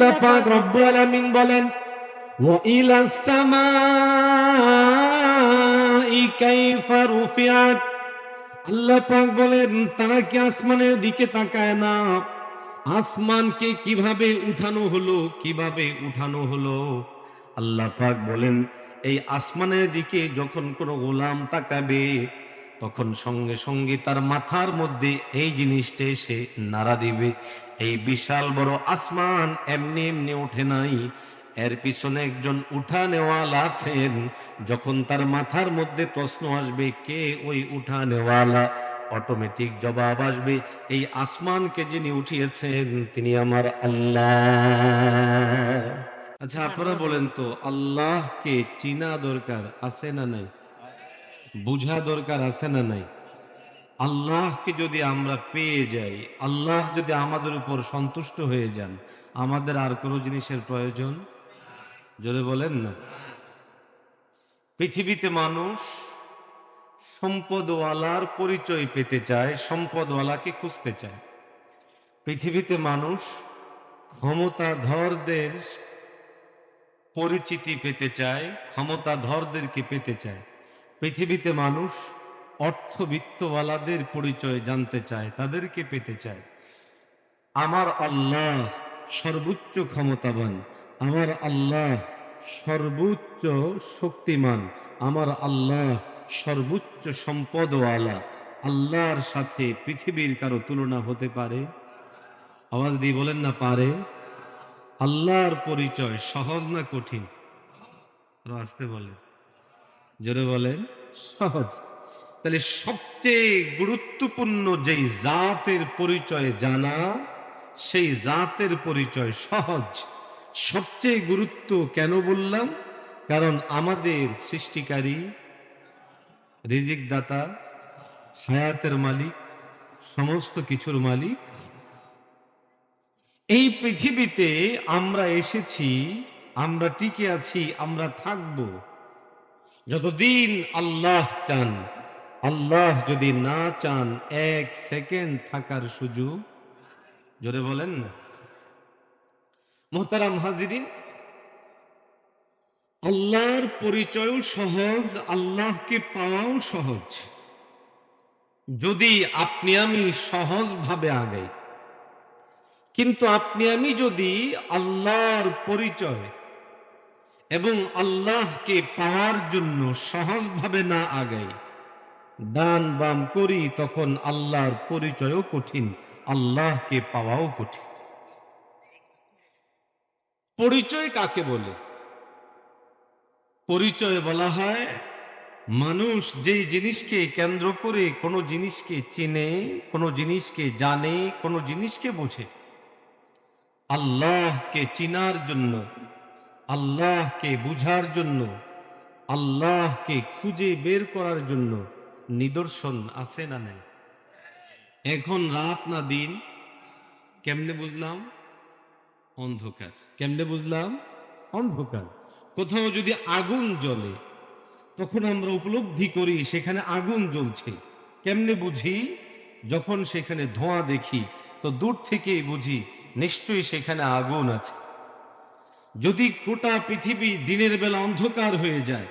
আল্লাহ পাক রব্বুল আলামিন বলেন وإلى السماء كيف رفعت আল্লাহ পাক বলেন তারা কি আসমানের দিকে তাকায় না আসমানকে কিভাবে উঠানো হলো কিভাবে উঠানো হলো আল্লাহ পাক বলেন এই আসমানের দিকে যখন কোনো গোলাম তাকাবে তখন সঙ্গে সঙ্গে তার মাথার মধ্যে এই জিনিসটা এসে নাড়া দিবে এই বিশাল বড় আসমান এমনি এমনি ওঠে নাই। এর পিছনে একজন উঠা নেওয়ালা আছেন। যখন তার মাথার মধ্যে প্রশ্ন আসবে, কে ওই উঠা নেওয়ালা অটোমেটিক জবাব আসবে, এই আসমানকে যিনি উঠিয়েছেন, তিনি আমার আল্লাহ। আচ্ছা আপনারা বলেন তো, আল্লাহকে চিনা দরকার আছে না নাই? বুঝা দরকার আছে না নাই? আল্লাহকে যদি আমরা পেয়ে যাই, আল্লাহ যদি আমাদের উপর সন্তুষ্ট হয়ে যান, আমাদের আর কোনো জিনিসের প্রয়োজন? যদি বলেন না। পৃথিবীতে মানুষ সম্পদওয়ালার পরিচয় পেতে চায়, সম্পদওয়ালাকে খুঁজতে চায়। পৃথিবীতে মানুষ ক্ষমতাধরদের পরিচিতি পেতে চায়, ক্ষমতাধরদেরকে পেতে চায়। পৃথিবীতে মানুষ অর্থবিত্তওয়ালাদের পরিচয় জানতে চায়, তাদেরকে পেতে চায়। আমার আল্লাহ সর্বোচ্চ ক্ষমতাবান, আমার আল্লাহ সর্বোচ্চ শক্তিমান, আমার আল্লাহ সর্বোচ্চ সম্পদওয়ালা। আল্লাহর সাথে পৃথিবীর কারও তুলনা হতে পারে? আওয়াজ দিয়ে বলেন না, পারে। আল্লাহর পরিচয় সহজ না কঠিন? আসতে বলেন। জোরে বলেন, সহজ। তাহলে সবচেয়ে গুরুত্বপূর্ণ যেই জাতের পরিচয় জানা, সেই জাতের পরিচয় সহজ। সবচেয়ে গুরুত্ব কেন বললাম? কারণ আমাদের সৃষ্টিকারী রিজিক দাতা হায়াতের মালিক, সমস্ত কিছুর মালিক। এই পৃথিবীতে আমরা এসেছি, আমরা টিকে আছি, আমরা থাকব। যতদিন আল্লাহ চান আল্লাহ যদি না চান এক সেকেন্ড থাকার সুযোগ, জোরে বলেন না। মোহতারাম হাজিরিন, আল্লাহর পরিচয়ও সহজ, আল্লাহকে পাওয়াও সহজ। যদি আপনি আমি সহজভাবে আগাই, কিন্তু আপনি আমি যদি আল্লাহর পরিচয় এবং আল্লাহকে পাওয়ার জন্য সহজভাবে না আগাই দান বাম করি, তখন আল্লাহর পরিচয়ও কঠিন, আল্লাহকে পাওয়াও কঠিন। পরিচয় কাকে বলে? পরিচয় বলা হয়, মানুষ যেই জিনিসকে কেন্দ্র করে কোনো জিনিসকে চেনে, কোনো জিনিসকে জানে, কোনো জিনিসকে বোঝে। আল্লাহকে চিনার জন্য, আল্লাহকে বুঝার জন্য, আল্লাহকে খুঁজে বের করার জন্য নিদর্শন আছে না নেই? এখন রাত না দিন, কেমনে বুঝলাম? অন্ধকার। কেমনে বুঝলাম? অন্ধকার। কোথাও যদি আগুন জ্বলে, তখন আমরা উপলব্ধি করি সেখানে আগুন জ্বলছে। কেমনে বুঝি? যখন সেখানে ধোঁয়া দেখি, তো দূর থেকে বুঝি নিশ্চয়ই সেখানে আগুন আছে। যদি গোটা পৃথিবী দিনের বেলা অন্ধকার হয়ে যায়,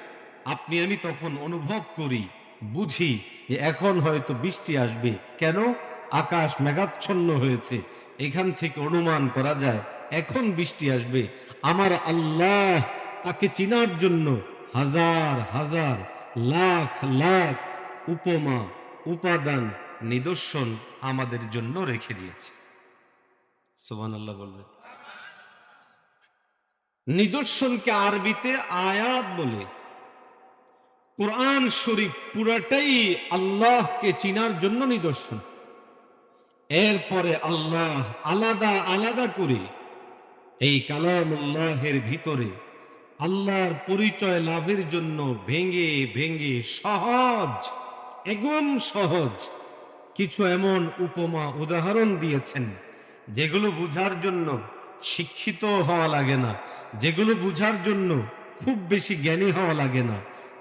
আপনি আমি তখন অনুভব করি বুঝি যে এখন হয়তো বৃষ্টি আসবে। কেন? আকাশ মেঘাচ্ছন্ন হয়েছে। এখান থেকে অনুমান করা যায়, এখন বৃষ্টি আসবে। আমার আল্লাহ তাকে চিনার জন্য হাজার হাজার, লাখ লাখ উপমা, উপাদান, নিদর্শন আমাদের জন্য রেখে দিয়েছে। সোমান আল্লাহ বলবে। নিদর্শনকে আরবিতে আয়াত বলে। কোরআন শরীফ পুরাটাই আল্লাহকে চিনার জন্য নিদর্শন। এরপরে আল্লাহ আলাদা আলাদা করে এই কালামুল্লাহের ভিতরে আল্লাহর পরিচয় লাভের জন্য ভেঙে ভেঙে সহজ একদম সহজ কিছু এমন উপমা উদাহরণ দিয়েছেন, যেগুলো বুঝার জন্য শিক্ষিত হওয়া লাগে না, যেগুলো বুঝার জন্য খুব বেশি জ্ঞানী হওয়া লাগে না।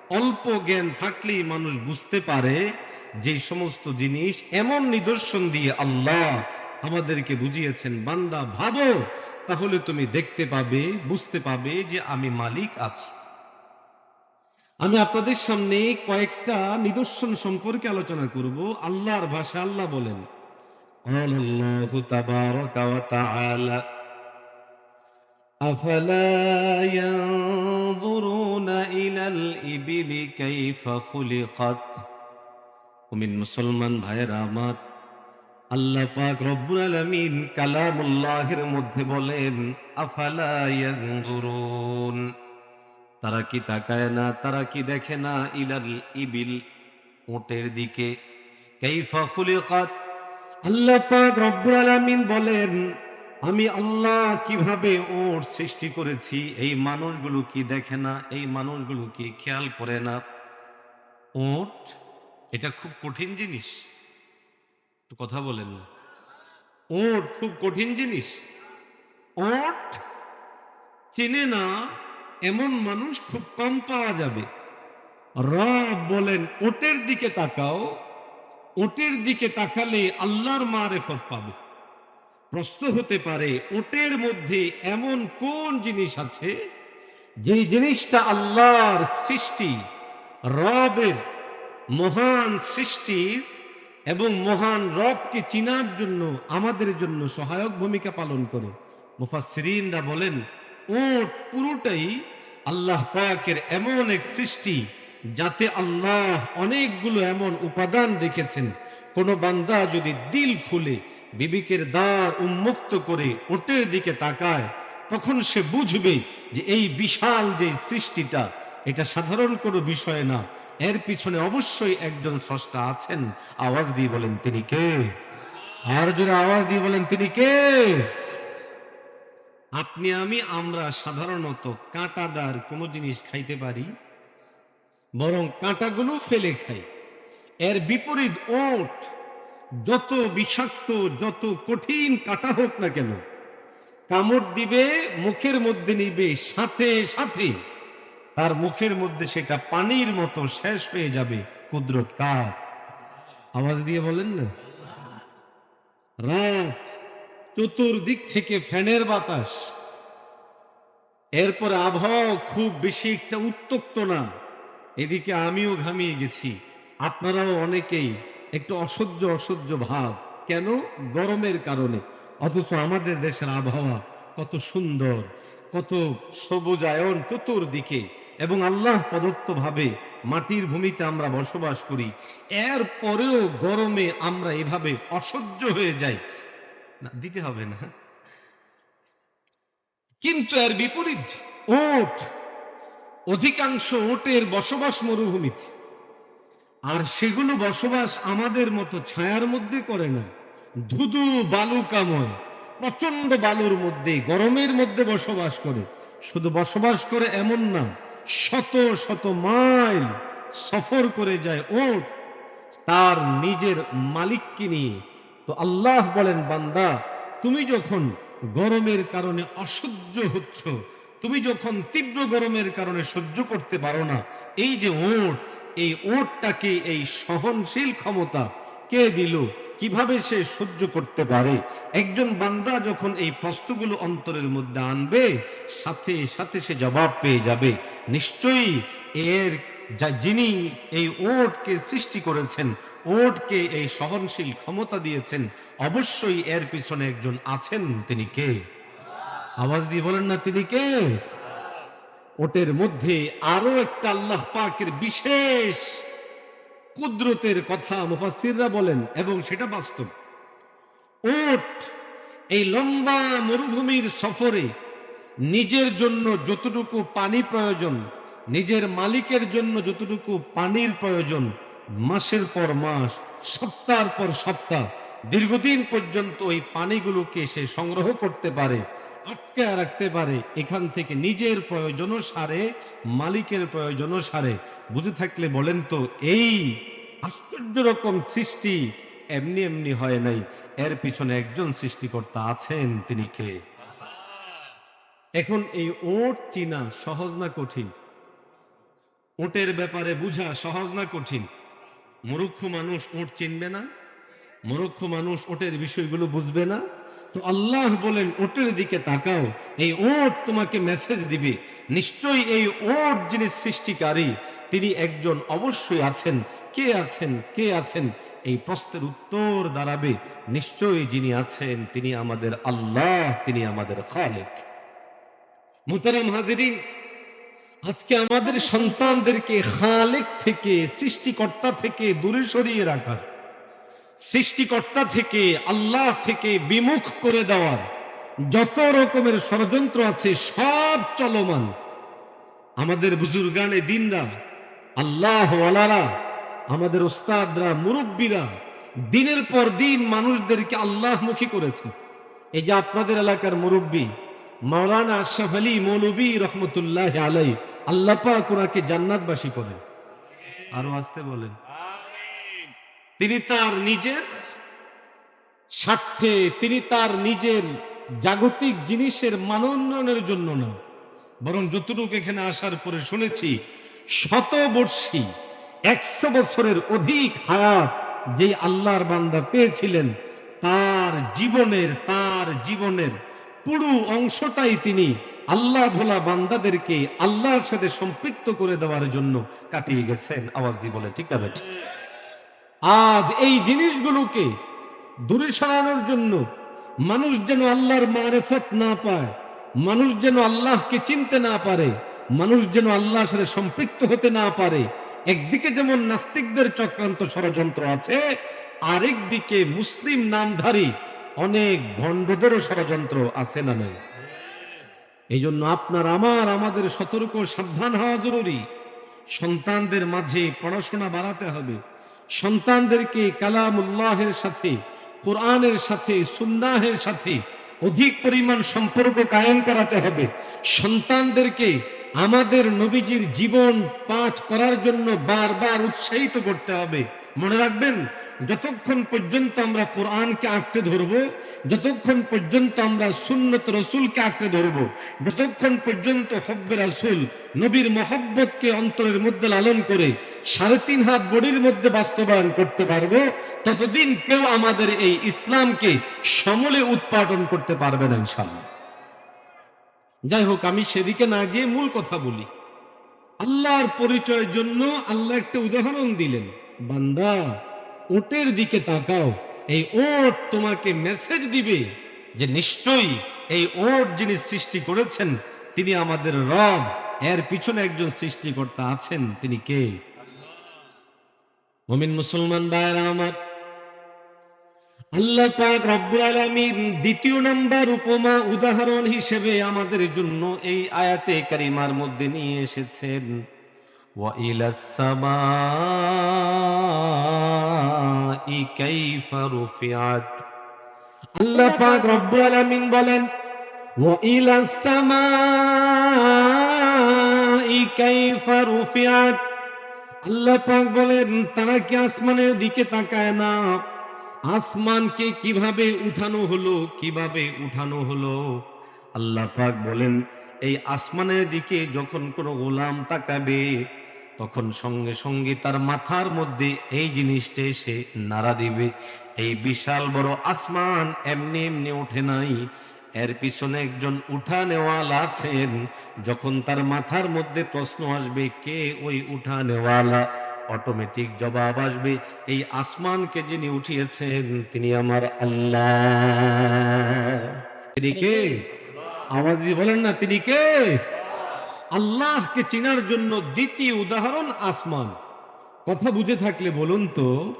অল্প জ্ঞান থাকলেই মানুষ বুঝতে পারে যে সমস্ত জিনিস এমন নিদর্শন দিয়ে আল্লাহ আমাদেরকে বুঝিয়েছেন, বান্দা ভাবো, তাহলে তুমি দেখতে পাবে, বুঝতে পাবে যে আমি মালিক আছি। আমি আপনাদের সামনে কয়েকটা নিদর্শন সম্পর্কে আলোচনা করব। আল্লাহর ভাষা আল্লাহ বলেন আল্লাহ أفلا ينظرون إلى الإبل كيف خلقت ومن মুসলমান ভাইয়েরা আমার আল্লাহ পাক রব্বুল আলামিন কালামুল্লাহের মধ্যে বলেন আফালা ইয়ানজুরুন তারা কি তাকায় না তারা কি দেখে না ইলাল ইবিল উটের দিকে কাইফা খুলিকাত আল্লাহ পাক রব্বুল আলামিন বলেন আমি আল্লাহ কীভাবে ওর সৃষ্টি করেছি? এই মানুষগুলো কি দেখে না? এই মানুষগুলো কি খেয়াল করে না? ওট, এটা খুব কঠিন জিনিস। কথা বলেন না। ওট খুব কঠিন জিনিস। ওট চেনে না, এমন মানুষ খুব কম পাওয়া যাবে। রব বলেন, ওটের দিকে তাকাও। ওটের দিকে তাকালে আল্লাহর মারেফত পাবে। প্রশ্ন হতে পারে ওটের মধ্যে এমন কোন জিনিস আছে? যে জিনিসটা আল্লাহর সৃষ্টি, রবের মহান সৃষ্টির এবং মহান রবকে চিনার জন্য, আমাদের জন্য সহায়ক ভূমিকা পালন করে। মুফাসসিরিনরা বলেন ওট পুরোটাই আল্লাহ পাকের এমন এক সৃষ্টি যাতে আল্লাহ অনেকগুলো এমন উপাদান রেখেছেন। কোনো বান্দা যদি দিল খুলে বিবেকের দ্বার উন্মুক্ত করে ওটের দিকে তাকায়, তখন সে বুঝবে যে এই বিশাল যে সৃষ্টিটা, এটা সাধারণ কোনো বিষয় না। এর পিছনে অবশ্যই একজন স্রষ্টা আছেন। আওয়াজ দিয়ে বলেন, তিনি কে? আর যদি আওয়াজ দিয়ে বলেন, তিনি কে? আপনি, আমি, আমরা সাধারণত কাঁটাদার কোনো জিনিস খাইতে পারি, বরং কাঁটাগুলো ফেলে খাই। এর বিপরীত ওট যত বিষাক্ত, যত কঠিন কাটা হোক না কেন, কামড় দিবে, মুখের মধ্যে নিবে, সাথে সাথে তার মুখের মধ্যে সেটা পানির মতো শেষ হয়ে যাবে, কুদরত কার? আওয়াজ দিয়ে বলেন না? রাত, চতুর্দিক থেকে ফ্যানের বাতাস। এরপর আবহাওয়া খুব বেশি একটা উত্তক্ত না। এদিকে আমিও ঘামিয়ে গেছি। আপনারাও অনেকেই একটু অসহ্য অসহ্য ভাব। কেন? গরমের কারণে। অথচ আমাদের দেশের আবহাওয়া কত সুন্দর, কত সবুজায়ন চতুর্দিকে এবং আল্লাহ প্রদত্ত ভাবে মাটির ভূমিতে আমরা বসবাস করি। এর পরেও গরমে আমরা এভাবে অসহ্য হয়ে যাই। না, দিতে হবে না। কিন্তু এর বিপরীত ওট অধিকাংশ ওটের বসবাস মরুভূমিতে। আর সেগুলো বসবাস আমাদের মতো ছায়ার মধ্যে করে না। ধুধু বালুকাময় প্রচণ্ড বালুর মধ্যে, গরমের মধ্যে বসবাস করে। শুধু বসবাস করে এমন না, শত শত মাইল সফর করে যায় ওট তার নিজের মালিককে নিয়ে। তো আল্লাহ বলেন, বান্দা, তুমি যখন গরমের কারণে অসহ্য হচ্ছ, তুমি যখন তীব্র গরমের কারণে সহ্য করতে পারো না, এই যে ওট এই ওটটাকে এই সহনশীল ক্ষমতা কে দিল? কীভাবে সে সহ্য করতে পারে? একজন বান্দা যখন এই প্রশ্নগুলো অন্তরের মধ্যে আনবে, সাথে সাথে সে জবাব পেয়ে যাবে, নিশ্চয়ই এর যা যিনি এই ওটকে সৃষ্টি করেছেন ওটকে এই সহনশীল ক্ষমতা দিয়েছেন, অবশ্যই এর পিছনে একজন আছেন, তিনি কে? আওয়াজ দিয়ে বলেন না, তিনি কে? ওটের মধ্যে আরও একটা আল্লাহ পাকের বিশেষ কুদরতের কথা মুফাসিররা বলেন এবং সেটা বাস্তব। ওট এই লম্বা মরুভূমির সফরে নিজের জন্য যতটুকু পানি প্রয়োজন, নিজের মালিকের জন্য যতটুকু পানির প্রয়োজন, মাসের পর মাস সপ্তাহের পর সপ্তাহ, দীর্ঘদিন পর্যন্ত ওই পানিগুলোকে সে সংগ্রহ করতে পারে। আটকে রাখতে পারে। এখান থেকে নিজের প্রয়োজনও সারে, মালিকের প্রয়োজনও সারে। বুঝে থাকলে বলেন তো, এই আশ্চর্য রকম সৃষ্টি এমনি এমনি হয় নাই। এর পিছনে একজন সৃষ্টিকর্তা আছেন তিনি কে? এখন এই ওট চিনা সহজ না কঠিন? ওটের ব্যাপারে বুঝা সহজ না কঠিন? মূর্খ মানুষ ওট চিনবে না? মূর্খ মানুষ ওটের বিষয়গুলো বুঝবে না? তো আল্লাহ বলেন, ওটের দিকে তাকাও, এই ওট তোমাকে মেসেজ দিবে। নিশ্চয়ই এই ওট যিনি সৃষ্টিকারী, তিনি একজন অবশ্যই আছেন। কে আছেন? কে আছেন? এই প্রশ্নের উত্তর দাঁড়াবে, নিশ্চয়ই যিনি আছেন, তিনি আমাদের আল্লাহ, তিনি আমাদের খালেক। মুতারাম হাজিরিন, আজকে আমাদের সন্তানদেরকে খালেক থেকে, সৃষ্টিকর্তা থেকে দূরে সরিয়ে রাখার সৃষ্টিকর্তা থেকে, আল্লাহ থেকে বিমুখ করে দেওয়ার যত রকমের ষড়যন্ত্র আছে, সব চলমান। আমাদের বুজুর্গানে দিনরা, আল্লাহ আমাদের ওস্তাদরা মুরব্বীরা, দিনের পর দিন মানুষদেরকে আল্লাহমুখী করেছে। এই যে আপনাদের এলাকার মুরব্বী, মাওলানা আশরাফ আলী মৌলবী রহমতুল্লাহ আলাই আল্লাহ পাক ওনাকে জান্নাতবাসী করেন। আরও আসতে বলেন। তিনি তার নিজের স্বার্থে, তিনি তার নিজের জাগতিক জিনিসের মানোন্নয়নের জন্য না বরং যতটুকু এখানে আসার পরে শুনেছি, শতবর্ষী, একশো বছরের অধিক হায়াত যে আল্লাহর বান্দা পেয়েছিলেন, তার জীবনের তার জীবনের পুরো অংশটাই তিনি আল্লাহ ভোলা বান্দাদেরকে আল্লাহর সাথে সম্পৃক্ত করে দেওয়ার জন্য কাটিয়ে গেছেন আওয়াজ দিয়ে বলে ঠিক না? আজ এই জিনিসগুলোকে দূরে সরানোর জন্য মানুষ যেন আল্লাহর মারেফত না পায়, মানুষ যেন আল্লাহকে চিনতে না পারে, মানুষ যেন আল্লাহর সাথে সম্পৃক্ত হতে না পারে। একদিকে যেমন নাস্তিকদের চক্রান্ত ষড়যন্ত্র আছে আরেক দিকে মুসলিম নামধারী অনেক ভণ্ডদেরও ষড়যন্ত্র আছে না নাই। এই জন্য আপনার আমার, আমাদের সতর্ক সাবধান হওয়া জরুরি। সন্তানদের মাঝে পড়াশোনা বাড়াতে হবে। সন্তানদেরকে কালামুল্লাহের সাথে, কোরআনের সাথে, সুন্নাহের সাথে অধিক পরিমাণ সম্পর্ক কায়েম করাতে হবে। সন্তানদেরকে আমাদের নবীজির জীবন পাঠ করার জন্য বারবার উৎসাহিত করতে হবে। মনে রাখবেন যতক্ষণ পর্যন্ত আমরা কোরআনকে আঁকতে ধরব, যতক্ষণ পর্যন্ত আমরা সুন্নত রসুলকে আঁকতে ধরব, যতক্ষণ পর্যন্ত হব্বে রাসুল নবীর মহব্বতকে অন্তরের মধ্যে লালন করে সাড়ে তিন হাত বডির মধ্যে বাস্তবায়ন করতে পারব, ততদিন কেউ আমাদের এই ইসলামকে সমলে উৎপাদন করতে পারবে না ইনশাল্লাহ যাই হোক, আমি সেদিকে না গিয়ে মূল কথা বলি। আল্লাহর পরিচয়ের জন্য আল্লাহ একটা উদাহরণ দিলেন, বান্দা ওটের দিকে তাকাও, এই ওট তোমাকে মেসেজ দিবে যে নিশ্চয়ই এই ওট যিনি সৃষ্টি করেছেন, তিনি আমাদের রব। এর পিছনে একজন সৃষ্টিকর্তা আছেন, তিনি কে? মমিন মুসলমান ভাইরা আমার, আল্লাহ পাক রব্বুল আলামিন দ্বিতীয় নাম্বার উপমা উদাহরণ হিসেবে আমাদের জন্য এই আয়াতে কারিমার মধ্যে নিয়ে এসেছেন। وإلى السماء كيف رفعت আল্লাহ পাক রব্বুল আলামিন বলেন وإلى السماء كيف رفعت আল্লাহ পাক বলেন তারা কি আসমানের দিকে তাকায় না আসমানকে কিভাবে উঠানো হলো কিভাবে উঠানো হলো আল্লাহ পাক বলেন এই আসমানের দিকে যখন কোনো গোলাম তাকাবে তখন সঙ্গে সঙ্গে তার মাথার মধ্যে এই জিনিসটা এসে নাড়া দিবে। এই বিশাল বড় আসমান এমনি এমনি ওঠে নাই। এর পিছনে একজন উঠা নেওয়ালা আছেন। যখন তার মাথার মধ্যে প্রশ্ন আসবে কে ওই উঠা নেওয়ালা অটোমেটিক জবাব আসবে এই আসমানকে যিনি উঠিয়েছেন তিনি আমার আল্লাহ। তিনি কে? আওয়াজ দিয়ে বলেন না তিনি কে? আল্লাহকে চেনার জন্য দ্বিতীয় উদাহরণ আসমান। কথা বুঝে থাকলে বলুন তো,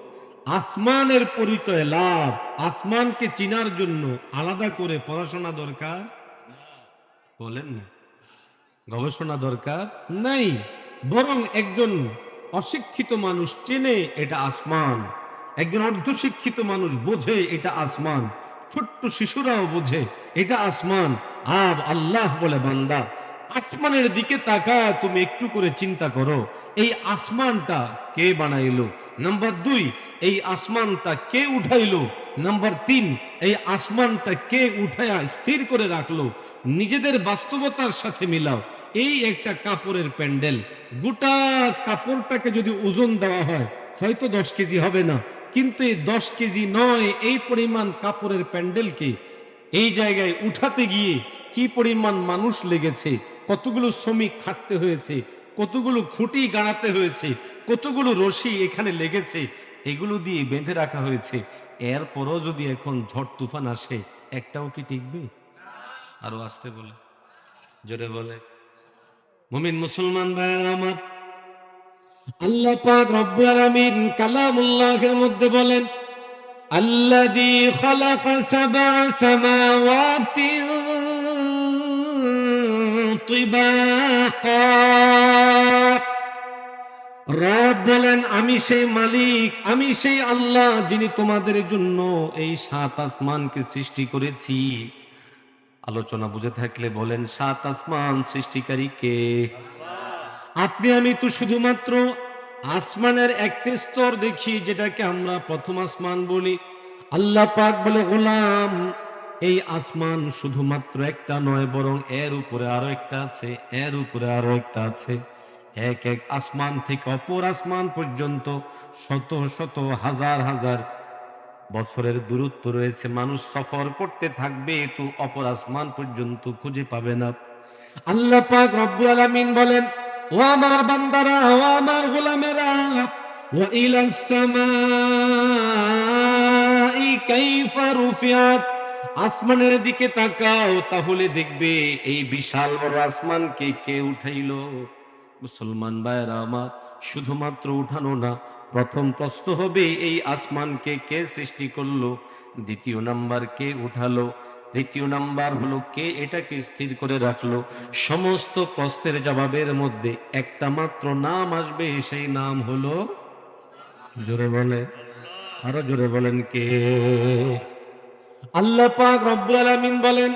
আসমানের পরিচয় লাভ, আসমানকে চিনার জন্য আলাদা করে পড়াশোনা দরকার? বলেন না। গবেষণা দরকার? নাই। বরং একজন অশিক্ষিত মানুষ চেনে এটা আসমান। একজন অর্ধশিক্ষিত মানুষ বোঝে এটা আসমান। ছোট্ট শিশুরাও বোঝে এটা আসমান। আর আল্লাহ বলে বান্দা আসমানের দিকে তাকা তুমি একটু করে চিন্তা করো, এই আসমানটা কে বানাইলো? নাম্বার দুই, এই আসমানটা কে উঠাইলো? নাম্বার তিন, এই আসমানটা কে উঠায়া স্থির করে রাখল? নিজেদের বাস্তবতার সাথে মিলাও। এই একটা কাপড়ের প্যান্ডেল। গোটা কাপড়টাকে যদি ওজন দেওয়া হয়, হয়তো দশ কেজি হবে না। কিন্তু এই দশ কেজি নয়, এই পরিমাণ কাপড়ের প্যান্ডেলকে এই জায়গায় উঠাতে গিয়ে কি পরিমাণ মানুষ লেগেছে কতগুলো শ্রমিক খাটতে হয়েছে, কতগুলো খুঁটি গাড়াতে হয়েছে, কতগুলো রশি এখানে লেগেছে, এগুলো দিয়ে বেঁধে রাখা হয়েছে। এরপরও যদি এখন ঝড় তুফান আসে, একটাও কি টিকবে? আরও আসতে বলে। জোরে বলে। মুমিন মুসলমান ভাইয়ের আমার, আল্লাহ পাক কালামুল্লাহের মধ্যে বলেন, আল্লাযী খালাকা সাবআ সামাওয়াতি তিবাকা রব বলেন, আমি সেই মালিক, আমি সেই আল্লাহ যিনি তোমাদের জন্য এই সাত আসমানকে সৃষ্টি করেছি। আলোচনা বুঝে থাকলে বলেন, সাত আসমান সৃষ্টিকারী কে? আপনি, আমি তো শুধুমাত্র আসমানের একটি স্তর দেখি, যেটাকে আমরা প্রথম আসমান বলি। আল্লাহ পাক বলে, গোলাম। এই আসমান শুধুমাত্র একটা নয়, বরং এর উপরে আরও একটা আছে, এর উপরে আরও একটা আছে। এক এক আসমান থেকে অপর আসমান পর্যন্ত শত শত হাজার হাজার বছরের দূরত্ব রয়েছে। মানুষ সফর করতে থাকবে, তো অপর আসমান পর্যন্ত খুঁজে পাবে না। আল্লাহ পাক রব্বুল আলামিন বলেন, ও আমার বান্দারা, ও আমার গোলামেরা ও ইলাস সামাই কাইফা রুফিয়াত। আসমানের দিকে তাকাও, তাহলে দেখবে এই বিশাল বড় আসমানকে কে উঠাইলো? মুসলমান ভাইয়েরা আমার, শুধুমাত্র উঠানো না, প্রথম প্রশ্ন হবে, এই আসমানকে কে সৃষ্টি করল? দ্বিতীয় নাম্বার কে উঠালো? তৃতীয় নাম্বার হলো কে এটাকে স্থির করে রাখল? সমস্ত প্রশ্নের জবাবের মধ্যে একটা মাত্র নাম আসবে, সেই নাম হলো, জোরে বলে আরও জোরে বলেন কে? আল্লাহ পাক রব্বুল আলামিন বলেন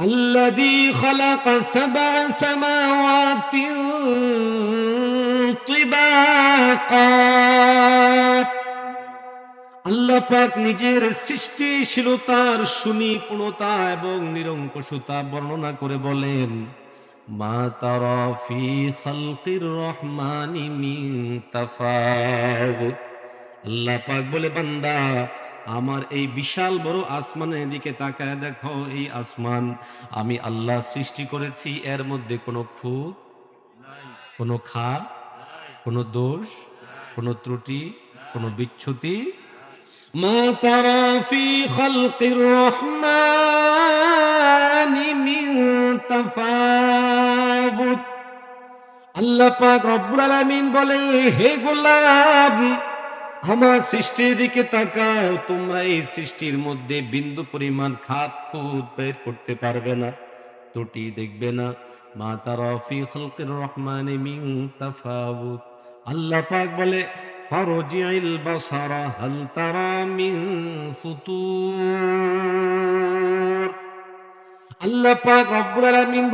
الذي خلق سبع سماوات طباقا আল্লাহ পাক নিজের সৃষ্টিশীলতার সুনিপুণতা এবং নিরঙ্কুশতা বর্ণনা করে বলেন মা তারা ফি খালকির রহমানি মিন তাফাউত আল্লাহ পাক বলে বান্দা আমার এই বিশাল বড় আসমানের দিকে তাকায় দেখো, এই আসমান আমি আল্লাহ সৃষ্টি করেছি, এর মধ্যে কোনো খুঁত কোনো খাদ কোনো দোষ, কোনো ত্রুটি, কোনো বিচ্ছুতি। আল্লাহ পাক রব্বুল বলে, হে গোলাম আমার সৃষ্টির দিকে তাকাও, তোমরা এই সৃষ্টির মধ্যে বিন্দু পরিমাণ খাত খুদ বের করতে পারবে না, ত্রুটি দেখবে না। মা তারা ফি খালকির রহমানি মিন আল্লাহ পাক বলে ফারজিল বাসারা হাল তারা মিন ফুতুর আল্লাহ পাক রব্বুল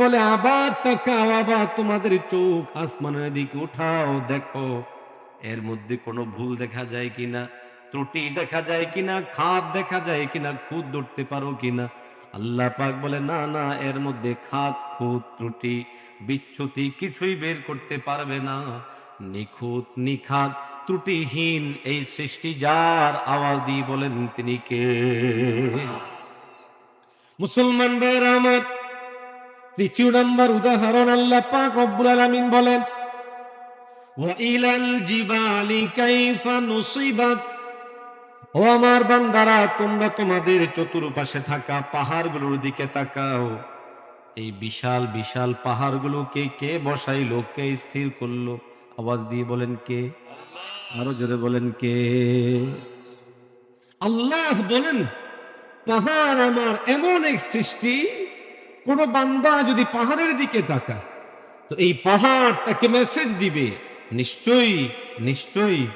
বলে, আবার তাকাও, আবার তোমাদের চোখ আসমানের দিকে উঠাও, দেখো। এর মধ্যে কোনো ভুল দেখা যায় কিনা, ত্রুটি দেখা যায় কিনা খাদ দেখা যায় কিনা, খুদ ধরতে পারো কিনা। আল্লাহ পাক বলে, না না, এর মধ্যে খাদ খুদ, ত্রুটি, বিচ্ছুতি কিছুই বের করতে পারবে না। নিখুঁত, নিখাত, ত্রুটিহীন এই সৃষ্টি যার আওয়াজ দিয়ে বলেন তিনি কে? মুসলমান ভাইয়ের আমার, তৃতীয় নাম্বার উদাহরণ আল্লাহ পাক রব্বুল আলামিন বলেন وإلى الجبال كيف نصبت ও আমার বান্দারা তোমরা তোমাদের চতুর্পাশে থাকা পাহাড়গুলোর দিকে তাকাও এই বিশাল বিশাল পাহাড়গুলোকে কে বসাইলো কে স্থির করলো আওয়াজ দিয়ে বলেন কে আরো জোরে বলেন কে আল্লাহ বলেন পাহাড় আমার এমন এক সৃষ্টি কোন বান্দা যদি পাহাড়ের দিকে তাকায় তো এই পাহাড় তাকে মেসেজ দিবে নিশ্চয়ই নিশ্চয়ই।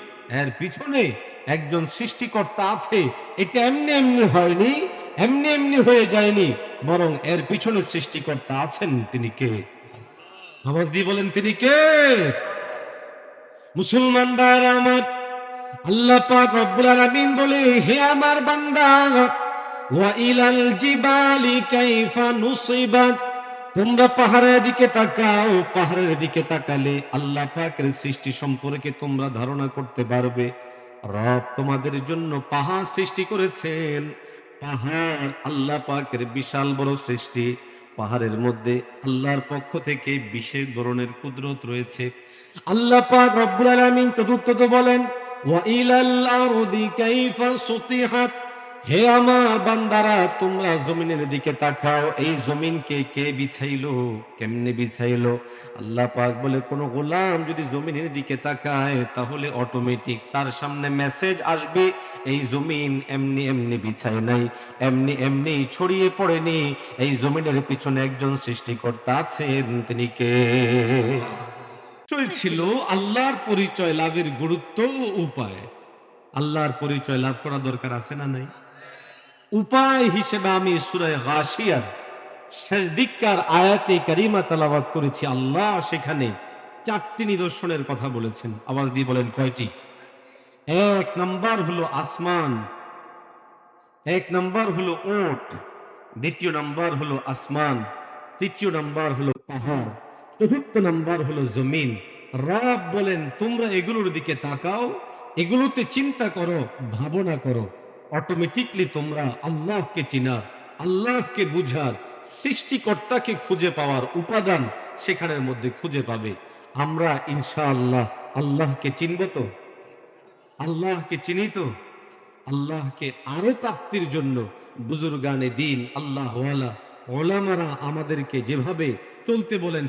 এর পিছনে একজন সৃষ্টিকর্তা আছে। এটা এমনি এমনি হয়নি, এমনি এমনি হয়ে যায়নি, বরং এর পিছনে সৃষ্টিকর্তা আছেন তিনি কে? আওয়াজ দিয়ে বলেন, তিনি কে? মুসলমান ভাইরা আমার, আল্লাহ পাক রব্বুল আলামিন বলে, হে আমার বান্দা, ওয়া ইলাল জিবালি কাইফা নুসিবাত। তোমরা পাহাড়ের দিকে তাকাও, পাহাড়ের দিকে তাকালে আল্লাহ পাকের সৃষ্টি সম্পর্কে তোমরা ধারণা করতে পারবে। রব তোমাদের জন্য পাহাড় সৃষ্টি করেছেন। পাহাড় আল্লাহ পাকের বিশাল বড় সৃষ্টি। পাহাড়ের মধ্যে আল্লাহর পক্ষ থেকে বিশেষ ধরনের কুদরত রয়েছে। আল্লাহ পাক রব্বুল আলামিন চতুর্থত বলেন, ওয়া ইলাল আরদি কাইফা সুতিহাত হে আমার বান্দারা, তোমরা জমিনের দিকে তাকাও। এই জমিনকে কে বিছাইলো? কেমনে বিছাইলো? আল্লাহ পাক বলে, কোন গোলাম যদি জমিনের দিকে তাকায়, তাহলে অটোমেটিক তার সামনে মেসেজ আসবে, এই জমিন এমনি এমনি বিছায় নাই, এমনি এমনি ছড়িয়ে পড়েনি, এই জমিনের পিছনে একজন সৃষ্টিকর্তা আছেন, তিনি কে? ছিল আল্লাহর পরিচয় লাভের গুরুত্ব ও উপায়। আল্লাহর পরিচয় লাভ করা দরকার আছে না নাই? উপায় হিসেবে আমি সুরায় গাশিয়ার শেষ দিককার আয়াতে কারিমা তালাবাদ করেছি। আল্লাহ সেখানে চারটি নিদর্শনের কথা বলেছেন। আওয়াজ দিয়ে বলেন কয়টি? এক নাম্বার হলো আসমান, এক নাম্বার হলো ওট দ্বিতীয় নাম্বার হলো আসমান, তৃতীয় নাম্বার হলো পাহাড়, চতুর্থ নাম্বার হলো জমিন। রব বলেন, তোমরা এগুলোর দিকে তাকাও, এগুলোতে চিন্তা করো, ভাবনা করো। অটোমেটিকলি তোমরা আল্লাহকে চিনার আল্লাহকে বুঝার সৃষ্টিকর্তাকে খুঁজে পাওয়ার উপাদান সেখানের মধ্যে খুঁজে পাবে। আমরা ইনশাআল্লাহ আল্লাহকে চিনব তো? আল্লাহকে চিনি তো? আল্লাহকে আরও প্রাপ্তির জন্য বুজুর্গানে দিন আল্লাহ ওলামারা আমাদেরকে যেভাবে চলতে বলেন